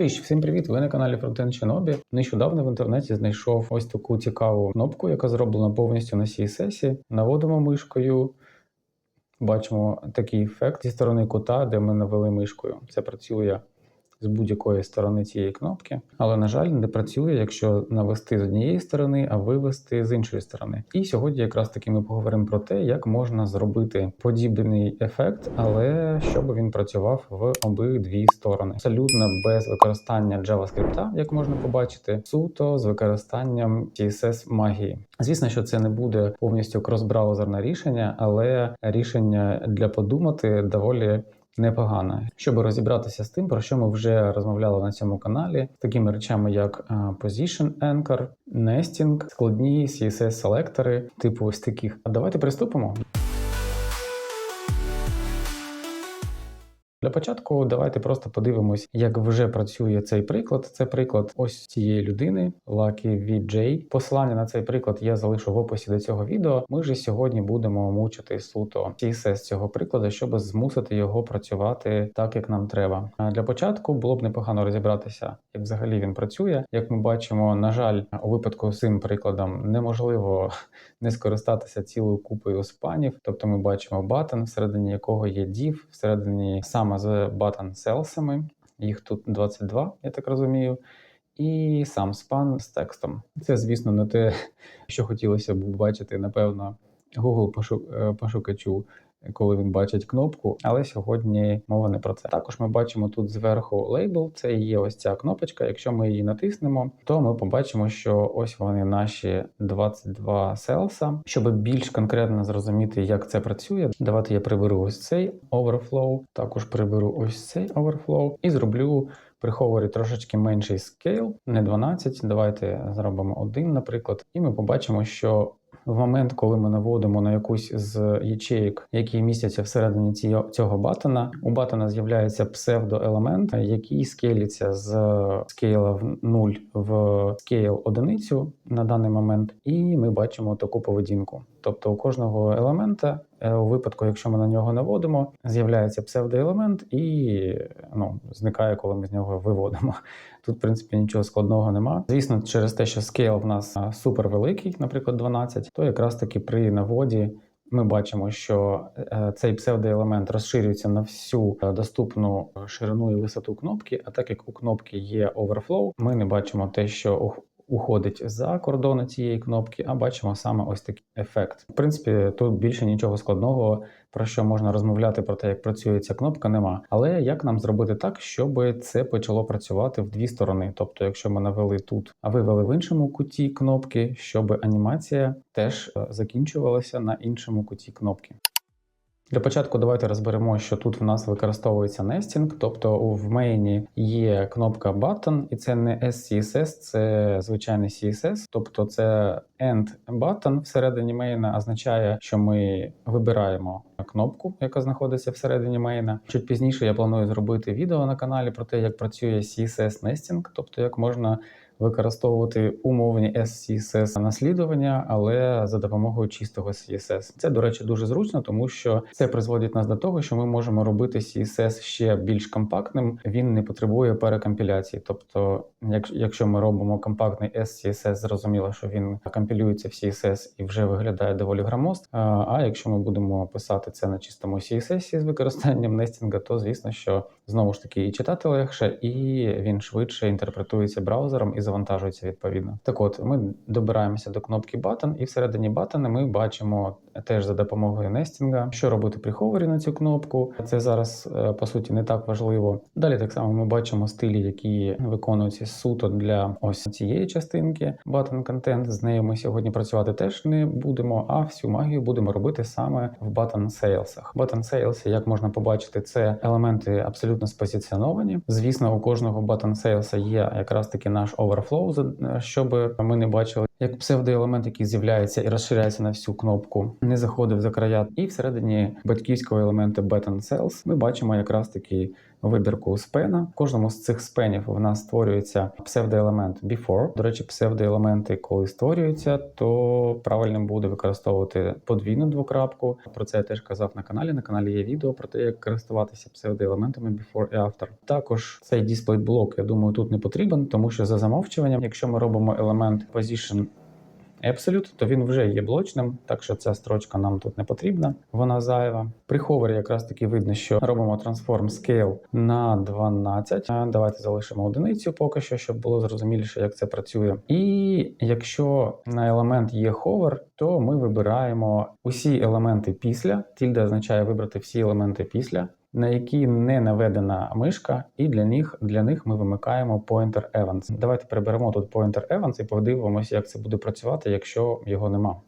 Тиш, всім привіт! Ви на каналі Фронтен Чинобі. Нещодавно в інтернеті знайшов ось таку цікаву кнопку, яка зроблена повністю на CSS. Наводимо мишкою. Бачимо такий ефект зі сторони кута, де ми навели мишкою. Це працює з будь-якої сторони цієї кнопки, але, на жаль, не працює, якщо навести з однієї сторони, а вивести з іншої сторони. І сьогодні якраз таки ми поговоримо про те, як можна зробити подібний ефект, але щоб він працював в обидві сторони. Абсолютно без використання JavaScript, як можна побачити, суто з використанням CSS магії. Звісно, що це не буде повністю кросбраузерне рішення, але рішення для подумати доволі непогано. Щоб розібратися з тим, про що ми вже розмовляли на цьому каналі, такими речами, як е, Position Anchor, Nesting, складні css селектори типу ось таких. А давайте приступимо. Для початку давайте просто подивимось, як вже працює цей приклад. Це приклад ось цієї людини, Lucky VJ. Посилання на цей приклад я залишу в описі до цього відео. Ми ж сьогодні будемо мучити суто CSS цього прикладу, щоб змусити його працювати так, як нам треба. Для початку було б непогано розібратися, як взагалі він працює. Як ми бачимо, на жаль, у випадку з цим прикладом неможливо не скористатися цілою купою спанів. Тобто ми бачимо баттон, всередині якого є div, всередині саме з батон селсами. Їх тут 22, я так розумію. І сам спан з текстом. Це, звісно, не те, що хотілося б бачити, напевно, Google е, пошукачу, коли він бачить кнопку, але сьогодні мова не про це. Також ми бачимо тут зверху лейбл, це є ось ця кнопочка. Якщо ми її натиснемо, то ми побачимо, що ось вони наші 22 селса. Щоб більш конкретно зрозуміти, як це працює, давайте я приберу ось цей overflow, також приберу ось цей overflow і зроблю при ховері трошечки менший скейл, не 12. Давайте зробимо один, наприклад, і ми побачимо, що в момент, коли ми наводимо на якусь з ячеїк, які містяться всередині цього батона, у батона з'являється псевдоелемент, який скейлиться з скейла в 0 в скейл одиницю на даний момент, і ми бачимо таку поведінку. Тобто у кожного елемента, е, у випадку, якщо ми на нього наводимо, з'являється псевдоелемент і ну, зникає, коли ми з нього виводимо. Тут, в принципі, нічого складного нема. Звісно, через те, що скейл в нас а, супер великий, наприклад, 12, то якраз таки при наводі. Ми бачимо, що е, цей псевдоелемент розширюється на всю е, доступну ширину і висоту кнопки. А так як у кнопки є overflow, ми не бачимо те, що уходить за кордони цієї кнопки, а бачимо саме ось такий ефект. В принципі, тут більше нічого складного, про що можна розмовляти про те, як працює ця кнопка, нема. Але як нам зробити так, щоб це почало працювати в дві сторони? Тобто, якщо ми навели тут, а вивели в іншому куті кнопки, щоб анімація теж е, закінчувалася на іншому куті кнопки. Для початку давайте розберемо, що тут в нас використовується nesting, тобто в мейні є кнопка button, і це не SCSS, це звичайний CSS, тобто це end button всередині мейна означає, що ми вибираємо кнопку, яка знаходиться всередині мейна. Чуть пізніше я планую зробити відео на каналі про те, як працює CSS nesting, тобто як можна використовувати умовні SCSS наслідування, але за допомогою чистого CSS. Це, до речі, дуже зручно, тому що це призводить нас до того, що ми можемо робити CSS ще більш компактним. Він не потребує перекомпіляції. Тобто, якщо ми робимо компактний SCSS, зрозуміло, що він компілюється в CSS і вже виглядає доволі грамост. А якщо ми будемо писати це на чистому CSS з використанням нестінга, то звісно, що знову ж таки і читати легше, і він швидше інтерпретується браузером і завантажується відповідно. Так от ми добираємося до кнопки Button, і всередині батона ми бачимо теж за допомогою нестінга, що робити при ховері на цю кнопку. Це зараз е, по суті не так важливо. Далі так само ми бачимо стилі, які виконуються суто для ось цієї частинки. Button Content. З нею ми сьогодні працювати теж не будемо, а всю магію будемо робити саме в Button Sales. Button Sales, як можна побачити, це елементи абсолютно спозиціоновані. Звісно, у кожного Button Sales є якраз таки наш оверфлоу, щоб ми не бачили як псевдоелемент, який з'являється і розширяється на всю кнопку, не заходив за края. І всередині батьківського елементу button cells ми бачимо якраз таки вибірку спена. В кожному з цих спенів в нас створюється псевдоелемент before. До речі, псевдоелементи, коли створюються, то правильним буде використовувати подвійну двокрапку. Про це я теж казав на каналі. На каналі є відео про те, як користуватися псевдоелементами before і after. Також цей дисплей блок, я думаю, тут не потрібен, тому що за замовчуванням, якщо ми робимо елемент position Absolute, то він вже є блочним, так що ця строчка нам тут не потрібна, вона зайва. При ховері якраз таки видно, що робимо Transform Scale на 12. Е, Давайте залишимо одиницю поки що, щоб було зрозуміліше, як це працює. І якщо на елемент є ховер, то ми вибираємо усі елементи після. Тільда означає вибрати всі елементи після. На які не наведена мишка, і для них для них ми вимикаємо Pointer Events. Давайте приберемо тут Pointer Events і подивимося, як це буде працювати, якщо його нема.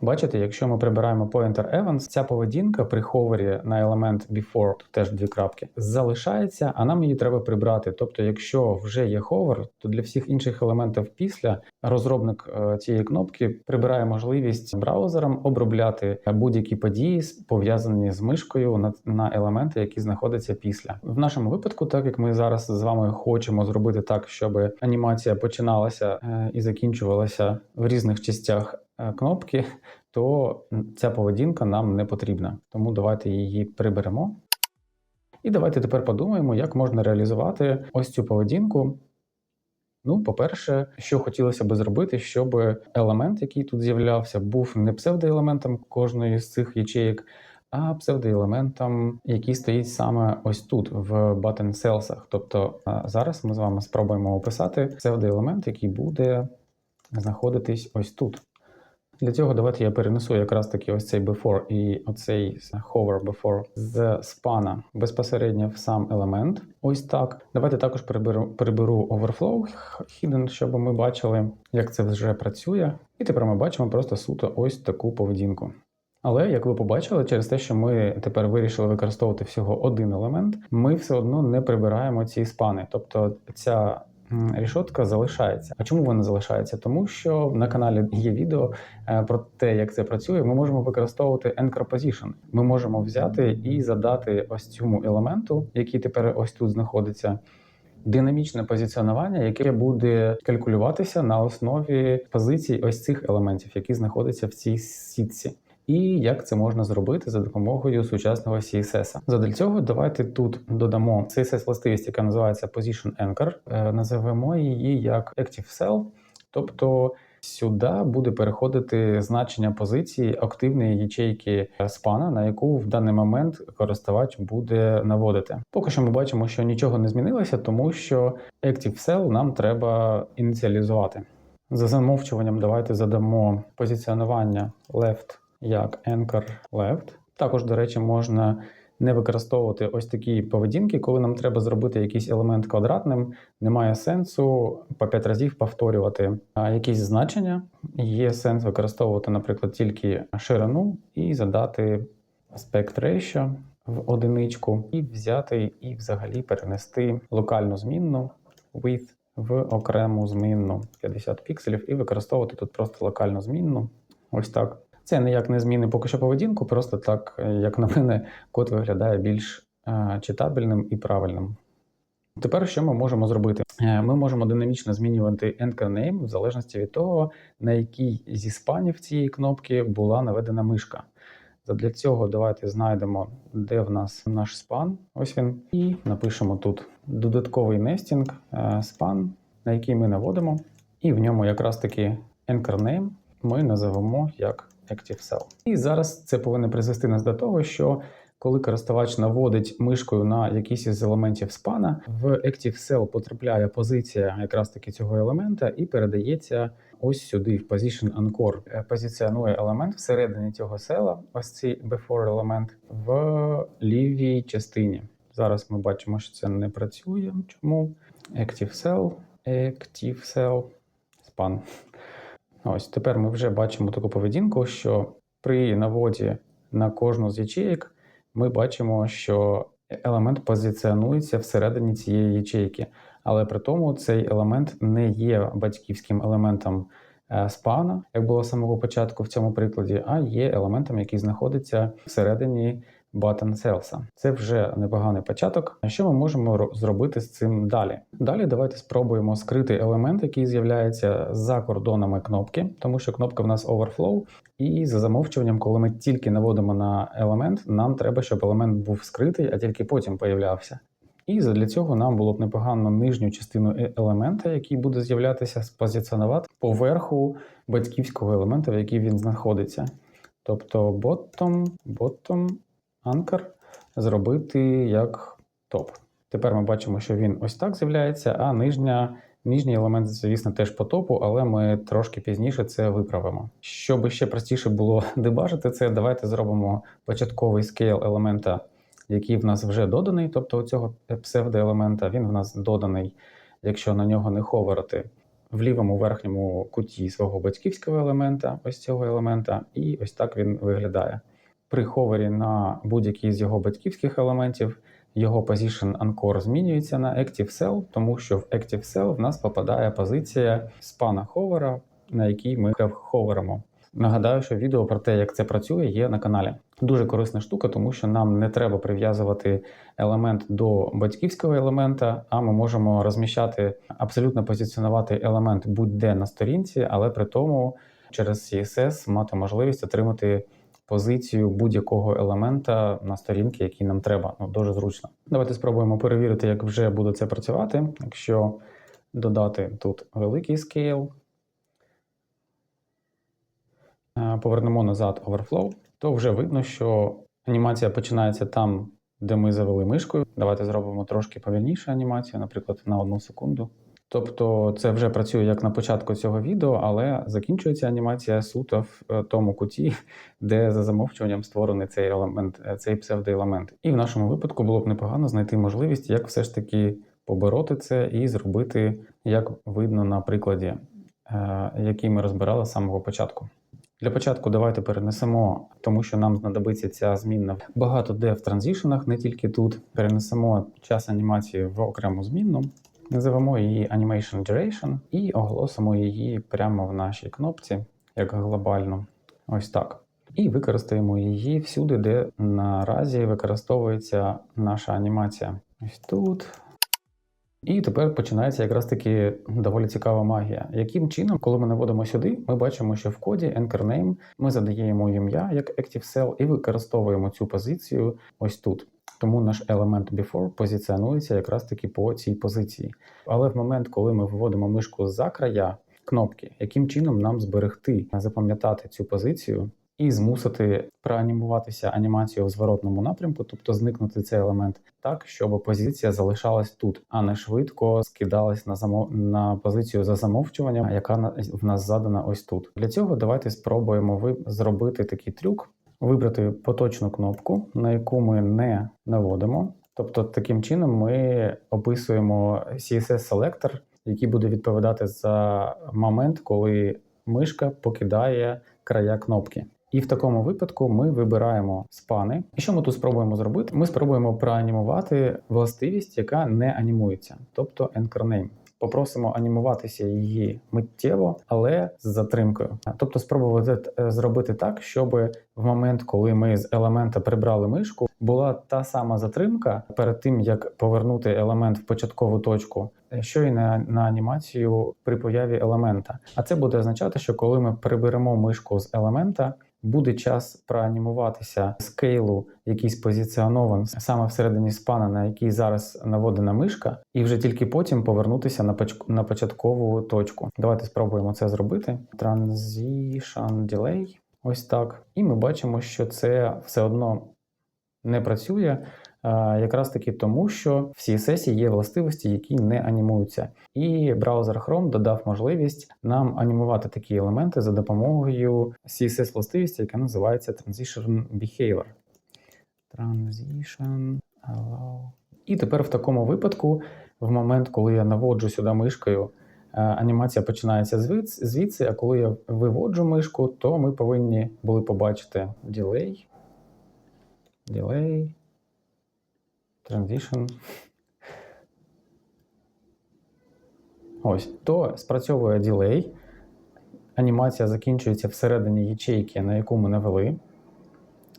Бачите, якщо ми прибираємо Pointer Events, ця поведінка при ховері на елемент before, тут теж дві крапки, залишається, а нам її треба прибрати. Тобто, якщо вже є ховер, то для всіх інших елементів після розробник е, цієї кнопки прибирає можливість браузерам обробляти будь-які події, пов'язані з мишкою на, елементи, які знаходяться після. В нашому випадку, так як ми зараз з вами хочемо зробити так, щоб анімація починалася е, і закінчувалася в різних частях кнопки, то ця поведінка нам не потрібна. Тому давайте її приберемо. І давайте тепер подумаємо, як можна реалізувати ось цю поведінку. Ну, по-перше, що хотілося би зробити, щоб елемент, який тут з'являвся, був не псевдоелементом кожної з цих ячеїк, а псевдоелементом, який стоїть саме ось тут, в button cells. Тобто зараз ми з вами спробуємо описати псевдоелемент, який буде знаходитись ось тут. Для цього давайте я перенесу якраз таки ось цей before і оцей hover before з спана безпосередньо в сам елемент. Ось так. Давайте також приберу, приберу overflow hidden, щоб ми бачили, як це вже працює. І тепер ми бачимо просто суто ось таку поведінку. Але як ви побачили, через те, що ми тепер вирішили використовувати всього один елемент, ми все одно не прибираємо ці спани. Тобто ця рішотка залишається. А чому вона залишається? Тому що на каналі є відео е, про те, як це працює. Ми можемо використовувати anchor position. Ми можемо взяти і задати ось цьому елементу, який тепер ось тут знаходиться. Динамічне позиціонування, яке буде калькулюватися на основі позицій ось цих елементів, які знаходяться в цій сітці. І як це можна зробити за допомогою сучасного CSS. Задля цього давайте тут додамо css властивість, яка називається Position Anchor. Е, називемо її як Active Cell, тобто сюди буде переходити значення позиції активної ячейки спана, на яку в даний момент користувач буде наводити. Поки що ми бачимо, що нічого не змінилося, тому що Active Cell нам треба ініціалізувати. За замовчуванням, давайте задамо позиціонування left як anchor left. Також, до речі, можна не використовувати ось такі поведінки, коли нам треба зробити якийсь елемент квадратним. Немає сенсу по 5 разів повторювати якісь значення. Є сенс використовувати, наприклад, тільки ширину і задати aspect ratio в одиничку, і взяти і взагалі перенести локальну змінну width в окрему змінну 50 пікселів, і використовувати тут просто локальну змінну. Ось так. Це ніяк не зміни поки що поведінку, просто так, як на мене, код виглядає більш е, читабельним і правильним. Тепер що ми можемо зробити? Е, ми можемо динамічно змінювати anchor name в залежності від того, на якій зі спанів цієї кнопки була наведена мишка. Для цього давайте знайдемо, де в нас наш спан. Ось він. І напишемо тут додатковий нестінг спан, на який ми наводимо. І в ньому якраз таки anchor name ми називемо як ActiveCell. І зараз це повинно призвести нас до того, що коли користувач наводить мишкою на якийсь із елементів спана, в ActiveCell потрапляє позиція якраз таки цього елемента і передається ось сюди, в Position Anchor. Е, позиціонує елемент всередині цього села, ось цей before елемент в лівій частині. Зараз ми бачимо, що це не працює. Чому? ActiveCell, ActiveCell, span. Ось тепер ми вже бачимо таку поведінку, що при наводі на кожну з ячеїк ми бачимо, що елемент позиціонується всередині цієї ячейки. Але при тому цей елемент не є батьківським елементом е, спана, як було з самого початку в цьому прикладі, а є елементом, який знаходиться всередині button cells. Це вже непоганий початок. Що ми можемо зробити з цим далі? Далі давайте спробуємо скрити елемент, який з'являється за кордонами кнопки, тому що кнопка в нас overflow, і за замовчуванням, коли ми тільки наводимо на елемент, нам треба, щоб елемент був скритий, а тільки потім появлявся. І для цього нам було б непогано нижню частину е- елемента, який буде з'являтися, спозиціонувати поверху батьківського елемента, в який він знаходиться. Тобто bottom, bottom, anchor зробити як топ. Тепер ми бачимо, що він ось так з'являється, а нижня, нижній елемент, звісно, теж по топу, але ми трошки пізніше це виправимо. Щоб ще простіше було дебажити це, давайте зробимо початковий скейл елемента, який в нас вже доданий, тобто цього псевдоелемента, він в нас доданий, якщо на нього не ховерити. В лівому верхньому куті свого батьківського елемента, ось цього елемента, і ось так він виглядає. При ховері на будь-який з його батьківських елементів його position anchor змінюється на active cell, тому що в active cell в нас попадає позиція спана ховера, на якій ми ховеримо. Нагадаю, що відео про те, як це працює, є на каналі. Дуже корисна штука, тому що нам не треба прив'язувати елемент до батьківського елемента, а ми можемо розміщати, абсолютно позиціонувати елемент будь-де на сторінці, але при тому через CSS мати можливість отримати позицію будь-якого елемента на сторінки, який нам треба. Ну, дуже зручно. Давайте спробуємо перевірити, як вже буде це працювати. Якщо додати тут великий scale, е, повернемо назад overflow, то вже видно, що анімація починається там, де ми завели мишкою. Давайте зробимо трошки повільніше анімацію, наприклад, на одну секунду. Тобто це вже працює як на початку цього відео, але закінчується анімація суто в е, тому куті, де за замовчуванням створений цей елемент, е, цей псевдоелемент. І в нашому випадку було б непогано знайти можливість, як все ж таки побороти це і зробити, як видно на прикладі, е, який ми розбирали з самого початку. Для початку давайте перенесемо, тому що нам знадобиться ця змінна багато де в транзішенах, не тільки тут. Перенесемо час анімації в окрему змінну. Називемо її Animation Duration і оголосимо її прямо в нашій кнопці, як глобальну. Ось так. І використаємо її всюди, де наразі використовується наша анімація. Ось тут. І тепер починається якраз таки доволі цікава магія. Яким чином, коли ми наводимо сюди, ми бачимо, що в коді anchor name ми задаємо ім'я як active cell і використовуємо цю позицію ось тут. Тому наш елемент before позиціонується якраз таки по цій позиції. Але в момент, коли ми виводимо мишку за края кнопки, яким чином нам зберегти, запам'ятати цю позицію і змусити проанімуватися анімацію в зворотному напрямку, тобто зникнути цей елемент так, щоб позиція залишалась тут, а не швидко скидалась на замов... на позицію за замовчуванням, яка в нас задана ось тут. Для цього давайте спробуємо ви зробити такий трюк вибрати поточну кнопку, на яку ми не наводимо. Тобто, таким чином ми описуємо CSS-селектор, який буде відповідати за момент, коли мишка покидає края кнопки. І в такому випадку ми вибираємо спани. І що ми тут спробуємо зробити? Ми спробуємо проанімувати властивість, яка не анімується, тобто anchor name. Попросимо анімуватися її миттєво, але з затримкою. Тобто спробувати е, зробити так, щоб в момент, коли ми з елемента прибрали мишку, була та сама затримка перед тим, як повернути елемент в початкову точку, е, що і на, на анімацію при появі елемента. А це буде означати, що коли ми приберемо мишку з елемента, буде час проанімуватися скейлу, який спозиціонований саме всередині спана, на який зараз наводена мишка, і вже тільки потім повернутися на на початкову точку. Давайте спробуємо це зробити. Transition Delay. Ось так. І ми бачимо, що це все одно не працює. Якраз таки тому, що в CSS є властивості, які не анімуються. І браузер Chrome додав можливість нам анімувати такі елементи за допомогою CSS властивості, яка називається Transition Behavior. Transition Allow. І тепер в такому випадку, в момент, коли я наводжу сюди мишкою, е, анімація починається звідси, а коли я виводжу мишку, то ми повинні були побачити delay. Delay. Transition. Ось, то спрацьовує ділей. Анімація закінчується всередині ячейки, на яку ми навели.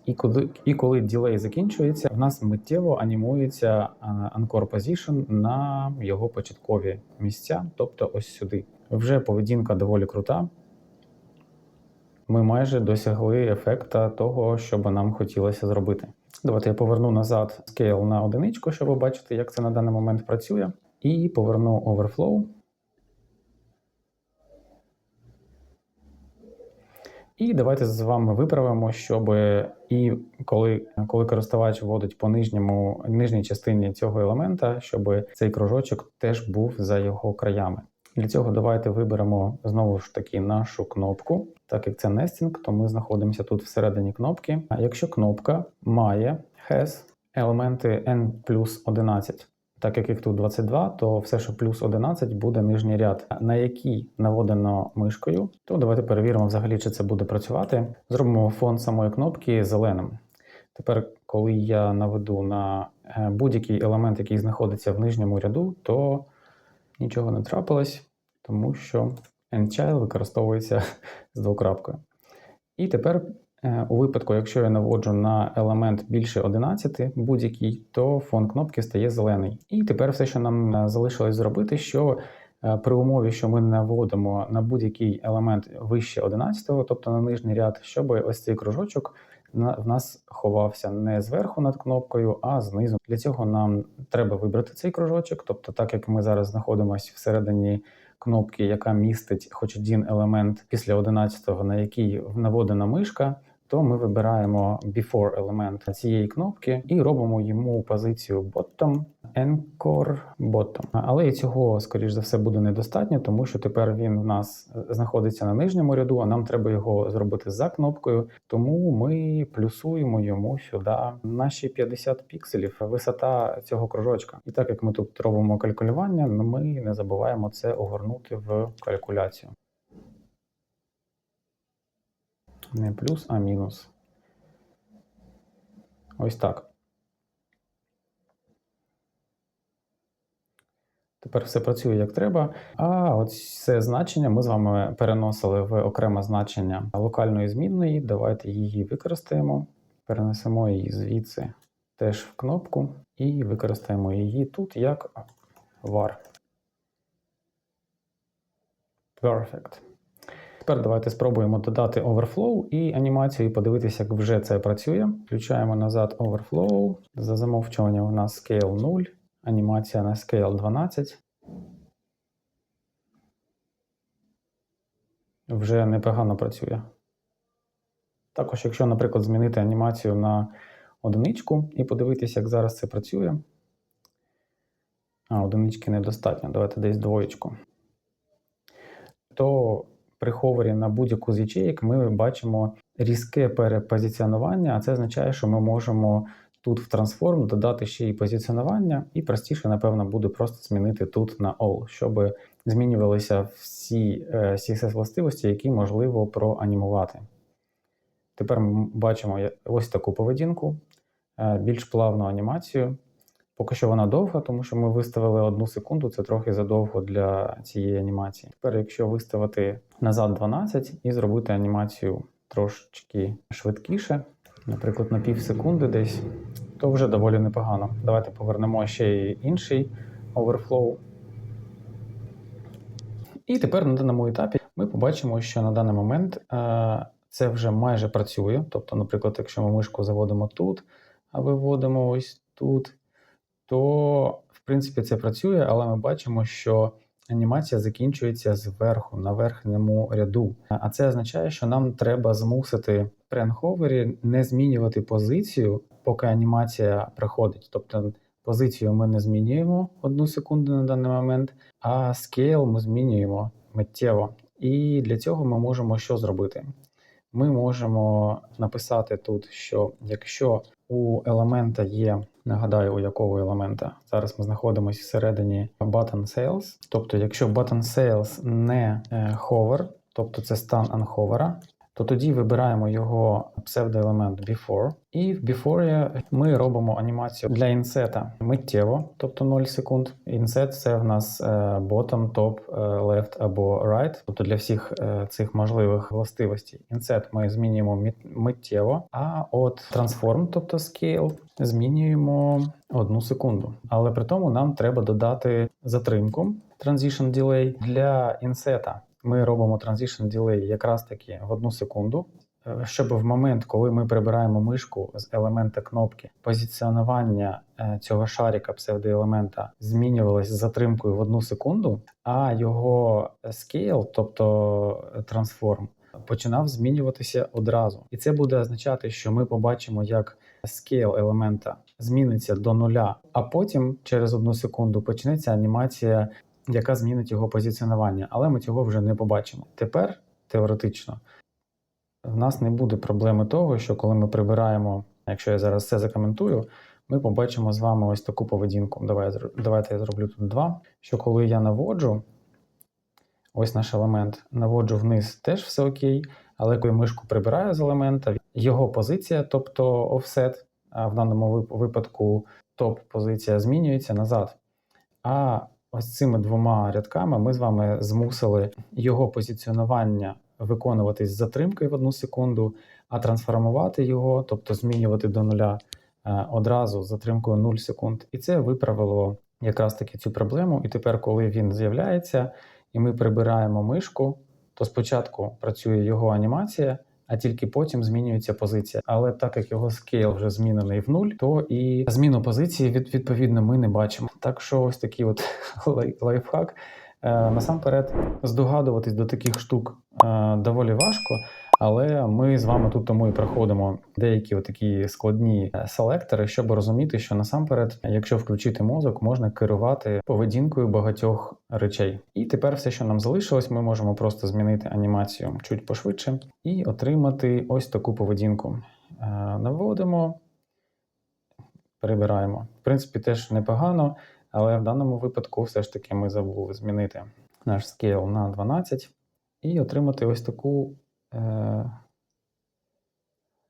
І коли, і коли ділей закінчується, в нас миттєво анімується Anchor Position на його початкові місця, тобто ось сюди. Вже поведінка доволі крута. Ми майже досягли ефекта того, що би нам хотілося зробити. Давайте я поверну назад scale на одиничку, щоб ви бачите, як це на даний момент працює. І поверну overflow. І давайте з вами виправимо, щоб і коли, коли користувач вводить по нижньому, нижній частині цього елемента, щоб цей кружочок теж був за його краями. Для цього давайте виберемо знову ж таки нашу кнопку. Так як це нестінг, то ми знаходимося тут всередині кнопки. А якщо кнопка має has елементи n плюс 11, так як їх тут 22, то все, що плюс 11, буде нижній ряд, на який наводено мишкою. То давайте перевіримо взагалі, чи це буде працювати. Зробимо фон самої кнопки зеленим. Тепер, коли я наведу на е, будь-який елемент, який знаходиться в нижньому ряду, то нічого не трапилось, тому що endchild використовується з двокрапкою. І тепер, е, у випадку, якщо я наводжу на елемент більше 11, будь-який, то фон кнопки стає зелений. І тепер все, що нам е, залишилось зробити, що е, при умові, що ми наводимо на будь-який елемент вище 11, тобто на нижній ряд, щоб ось цей кружочок в нас ховався не зверху над кнопкою, а знизу. Для цього нам треба вибрати цей кружочок. Тобто, так як ми зараз знаходимося всередині кнопки, яка містить хоч один елемент після 11-го, на який наводена мишка, то ми вибираємо before елемент цієї кнопки і робимо йому позицію bottom, anchor bottom. Але і цього, скоріш за все, буде недостатньо, тому що тепер він в нас знаходиться на нижньому ряду, а нам треба його зробити за кнопкою. Тому ми плюсуємо йому сюди наші 50 пікселів, висота цього кружочка. І так як ми тут робимо калькулювання, ми не забуваємо це огорнути в калькуляцію. Не плюс, а мінус. Ось так. Тепер все працює як треба. А от це значення ми з вами переносили в окреме значення локальної змінної. Давайте її використаємо. Перенесемо її звідси теж в кнопку і використаємо її тут як var. Perfect. Тепер давайте спробуємо додати overflow і анімацію і подивитися, як вже це працює. Включаємо назад overflow. За замовчування у нас scale 0, анімація на scale 12. Вже непогано працює. Також, якщо, наприклад, змінити анімацію на одиничку і подивитися, як зараз це працює. А, одинички недостатньо. Давайте десь двоєчку. То при ховері на будь-яку з ячеїк ми бачимо різке перепозиціонування, а це означає, що ми можемо тут в трансформ додати ще і позиціонування, і простіше, напевно, буде просто змінити тут на all, щоб змінювалися всі е, CSS властивості, які можливо проанімувати. Тепер ми бачимо ось таку поведінку, е, більш плавну анімацію. Поки що вона довга, тому що ми виставили одну секунду, це трохи задовго для цієї анімації. Тепер, якщо виставити назад 12 і зробити анімацію трошечки швидкіше, наприклад, на пів секунди десь, то вже доволі непогано. Давайте повернемо ще й інший overflow. І тепер на даному етапі ми побачимо, що на даний момент е, це вже майже працює. Тобто, наприклад, якщо ми мишку заводимо тут, а виводимо ось тут, то в принципі це працює, але ми бачимо, що анімація закінчується зверху на верхньому ряду. А це означає, що нам треба змусити при не змінювати позицію, поки анімація приходить. Тобто позицію ми не змінюємо одну секунду на даний момент, а скейл ми змінюємо миттєво. І для цього ми можемо що зробити? Ми можемо написати тут, що якщо у елемента є, нагадаю, у якого елемента зараз ми знаходимося всередині button sales. Тобто, якщо button sales не е, hover, тобто це стан unhover, то тоді вибираємо його псевдоелемент before. І в before ми робимо анімацію для інсета миттєво, тобто 0 секунд. Інсет це в нас е, bottom, top, е, left або right, тобто для всіх е, цих можливих властивостей. Інсет ми змінюємо миттєво, а от transform, тобто scale, змінюємо одну секунду. Але при тому нам треба додати затримку transition delay для інсета. Ми робимо transition delay якраз таки в одну секунду, е, щоб в момент, коли ми прибираємо мишку з елемента кнопки, позиціонування е, цього шарика псевдоелемента змінювалось з затримкою в одну секунду, а його scale, тобто е, transform, починав змінюватися одразу. І це буде означати, що ми побачимо, як scale елемента зміниться до нуля, а потім через одну секунду почнеться анімація яка змінить його позиціонування, але ми цього вже не побачимо. Тепер теоретично в нас не буде проблеми того, що коли ми прибираємо, якщо я зараз це закоментую, ми побачимо з вами ось таку поведінку. Давай, давайте я зроблю тут два. Що коли я наводжу, ось наш елемент, наводжу вниз, теж все окей. Але коли мишку прибираю з елемента, його позиція, тобто офсет, а в даному випадку топ-позиція змінюється назад. А ось цими двома рядками ми з вами змусили його позиціонування виконуватись з затримкою в одну секунду, а трансформувати його, тобто змінювати до нуля е, одразу з затримкою 0 секунд. І це виправило якраз таки цю проблему. І тепер, коли він з'являється, і ми прибираємо мишку, то спочатку працює його анімація. А тільки потім змінюється позиція. Але так як його скейл вже змінений в нуль, то і зміну позиції від, відповідно ми не бачимо. Так що ось такий от лайфхак. Е, насамперед, здогадуватись до таких штук е, доволі важко, але ми з вами тут тому і проходимо деякі такі складні е, селектори, щоб розуміти, що насамперед, якщо включити мозок, можна керувати поведінкою багатьох речей. І тепер все, що нам залишилось, ми можемо просто змінити анімацію чуть пошвидше і отримати ось таку поведінку. Е, Наводимо, перебираємо. В принципі, теж непогано, але в даному випадку все ж таки ми забули змінити наш скейл на 12 і отримати ось таку е,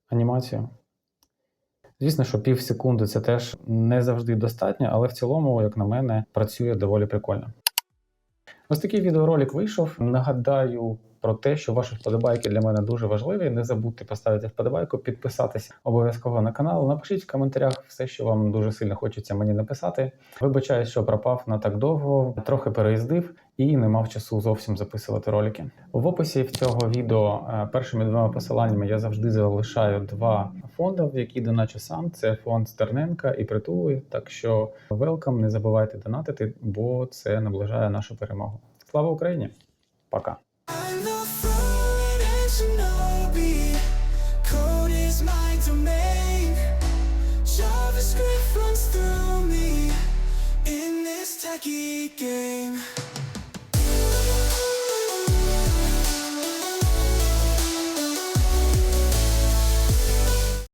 анімацію. Звісно, що пів секунди це теж не завжди достатньо, але в цілому, як на мене, працює доволі прикольно. Ось такий відеоролик вийшов. Нагадаю про те, що ваші вподобайки для мене дуже важливі. Не забудьте поставити вподобайку, підписатися обов'язково на канал. Напишіть в коментарях все, що вам дуже сильно хочеться мені написати. Вибачаю, що пропав на так довго, трохи переїздив і не мав часу зовсім записувати ролики. В описі в цього відео е, першими двома посиланнями я завжди залишаю два фонди, в які доначу сам. Це фонд Стерненка і притули. Так що велкам, не забувайте донатити, бо це наближає нашу перемогу. Слава Україні! Пока! Shinobi. Code is my domain. JavaScript runs through me in this techie game.